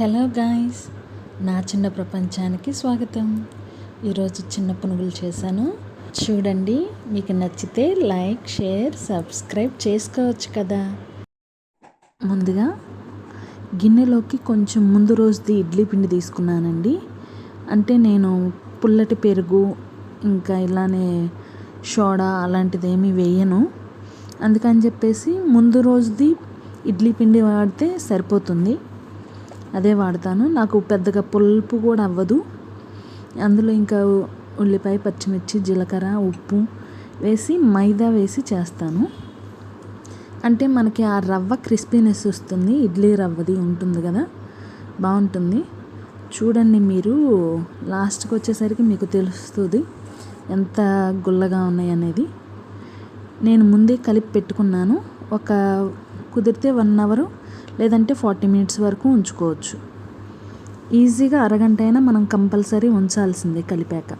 Hello guys నా చిన్న ప్రపంచానికి స్వాగతం. ఈరోజు చిన్న పునుగులు చేశాను. చూడండి మీకు నచ్చితే లైక్ షేర్ సబ్స్క్రైబ్ చేసుకోవచ్చు కదా. ముందుగా గిన్నెలోకి కొంచెం ముందు రోజుది ఇడ్లీ పిండి తీసుకున్నానండి. అంటే నేను పుల్లటి పెరుగు ఇంకా ఇలానే సోడా అలాంటిది ఏమీ వేయను. అందుకని చెప్పేసి ముందు రోజుది ఇడ్లీ పిండి వాడితే సరిపోతుంది. అదే వాడతాను. నాకు పెద్దగా పులుపు కూడా అవ్వదు. అందులో ఇంకా ఉల్లిపాయ పచ్చిమిర్చి జీలకర్ర ఉప్పు వేసి మైదా వేసి చేస్తాను. అంటే మనకి ఆ రవ్వ క్రిస్పీనెస్ వస్తుంది. ఇడ్లీ రవ్వది ఉంటుంది కదా? బాగుంటుంది. చూడండి మీరు. లాస్ట్కి వచ్చేసరికి మీకు తెలుస్తుంది ఎంత గుల్లగా ఉన్నాయి అనేది. నేను ముందే కలిపి పెట్టుకున్నాను. ఒక కుదిరితే వన్ అవరు లేదంటే ఫార్టీ మినిట్స్ వరకు ఉంచుకోవచ్చు. ఈజీగా అరగంట అయినా మనం కంపల్సరీ ఉంచాల్సిందే కలిపాక.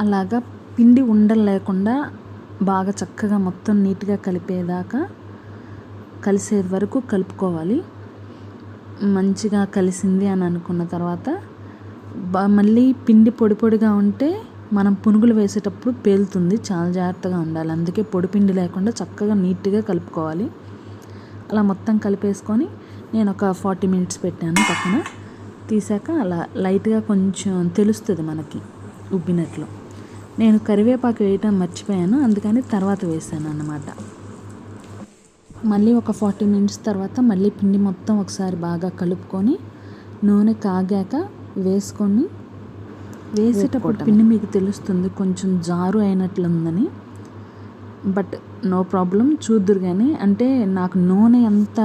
అలాగా పిండి ఉండలు లేకుండా బాగా చక్కగా మొత్తం నీట్గా కలిపేదాకా కలిసే వరకు కలుపుకోవాలి. మంచిగా కలిసింది అని అనుకున్న తర్వాత మళ్ళీ పిండి పొడి పొడిగా ఉంటే మనం పునుగులు వేసేటప్పుడు పేలుతుంది చాలా జాగ్రత్తగా ఉండాలి. అందుకే పొడి పిండి లేకుండా చక్కగా నీట్గా కలుపుకోవాలి. అలా మొత్తం కలిపేసుకొని నేను ఒక ఫార్టీ మినిట్స్ పెట్టాను పక్కన. తీసాక అలా లైట్గా కొంచెం తెలుస్తుంది మనకి ఉబ్బినట్లు. నేను కరివేపాకు వేయటం మర్చిపోయాను అందుకని తర్వాత వేసాను అన్నమాట. మళ్ళీ ఒక ఫార్టీ మినిట్స్ తర్వాత మళ్ళీ పిండి మొత్తం ఒకసారి బాగా కలుపుకొని నూనె కాగాక వేసుకొని వేసేటప్పుడు పిండి మీకు తెలుస్తుంది కొంచెం జారు అయినట్లుందని. బట్ నో ప్రాబ్లం చూద్దురు కానీ అంటే నాకు నూనె ఎంత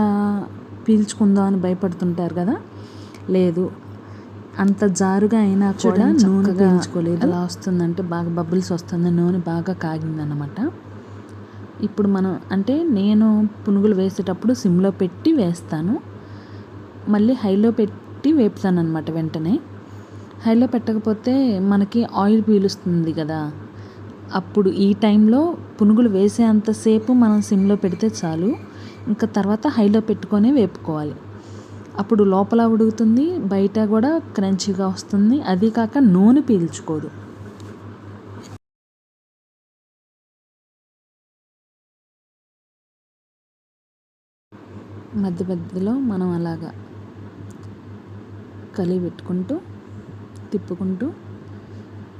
పీల్చుకుందో అని భయపడుతుంటారు కదా. లేదు అంత జారుగా అయినా కూడా నూనె పీల్చుకోలేదు. అలా వస్తుందంటే బాగా బబుల్స్ వస్తుంది నూనె బాగా కాగిందనమాట ఇప్పుడు మనం అంటే నేను పునుగులు వేసేటప్పుడు సిమ్లో పెట్టి వేస్తాను. మళ్ళీ హైలో పెట్టి వేపుతాను అనమాట వెంటనే. హైలో పెట్టకపోతే మనకి ఆయిల్ పీలుస్తుంది కదా. అప్పుడు ఈ టైంలో పునుగులు వేసేంతసేపు మనం సిమ్లో పెడితే చాలు. ఇంకా తర్వాత హైలో పెట్టుకొని వేపుకోవాలి. అప్పుడు లోపల ఉడుకుతుంది బయట కూడా క్రంచిగా వస్తుంది. అది కాక నూనె పీల్చుకోదు. మధ్య మధ్యలో మనం అలాగా కలిగి పెట్టుకుంటూ తిప్పుకుంటూ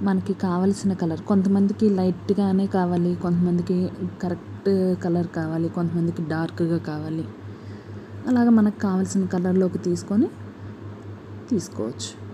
మనకి కావలసిన కలర్. కొంతమందికి లైట్గానే కావాలి కొంతమందికి కరెక్ట్ కలర్ కావాలి కొంతమందికి డార్క్గా కావాలి. అలాగ మనకు కావాల్సిన కలర్లోకి తీసుకొని తీసుకోవచ్చు.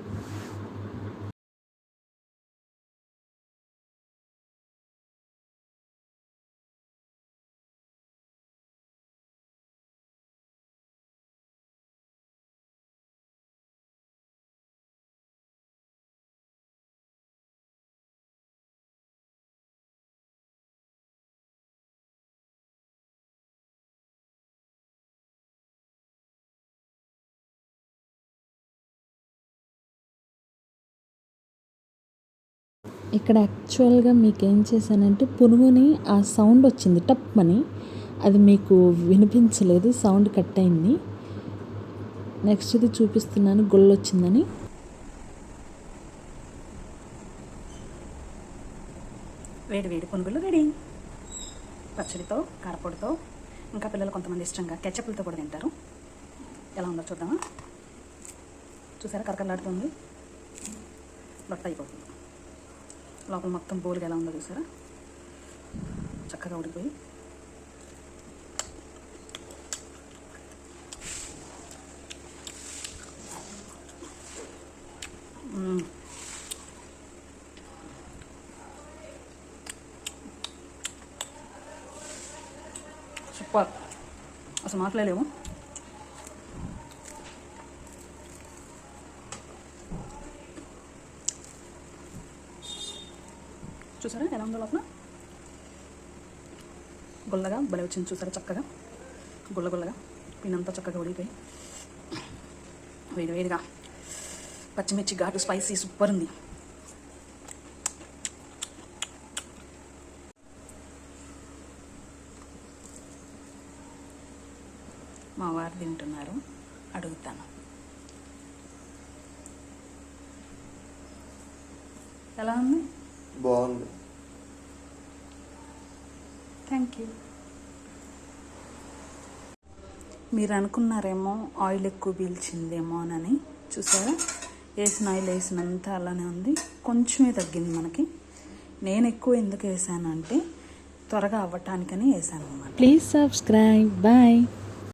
ఇక్కడ యాక్చువల్గా మీకు ఏం చేశానంటే పునుగుని ఆ సౌండ్ వచ్చింది టప్ అని అది మీకు వినిపించలేదు సౌండ్ కట్ అయింది. నెక్స్ట్ ఇది చూపిస్తున్నాను గొల్లు వచ్చిందని వేడి వేడి పునుగులు రెడీ. పచ్చడితో కారపొడితో ఇంకా పిల్లలు కొంతమంది ఇష్టంగా కెచ్చపులతో కూడా తింటారు. ఎలా ఉందో చూద్దామా? చూసారా కరకరలాడుతుంది? లొట్ట అయిపోతుంది. లోపల మొత్తం బోలుగా ఎలా ఉందో చూసారా? చక్కగా ఉడిపోయి సూపర్. అసలు మాట్లాడలేము. చూసారా? ఎలా ఉందో లోపల? గుల్లగా బలి వచ్చింది చూసారా? చక్కగా. గుల్ల గుల్లగా. పిన్నంతా చక్కగా ఉడిగిపోయి వేడి వేడిగా. పచ్చిమిర్చి ఘాటు స్పైసీ సూపర్ ఉంది. మా వారు తింటున్నారు. అడుగుతాను. ఎలా ఉంది? బాగుంది. థ్యాంక్ యూ మీరు అనుకున్నారేమో ఆయిల్ ఎక్కువ పీల్చిందేమో అని చూసారా? వేసిన ఆయిల్ వేసినంత అలానే ఉంది. కొంచెమే తగ్గింది మనకి. నేను ఎక్కువ ఎందుకు వేసానంటే త్వరగా అవ్వటానికని వేసాను అన్నమాట. Please subscribe bye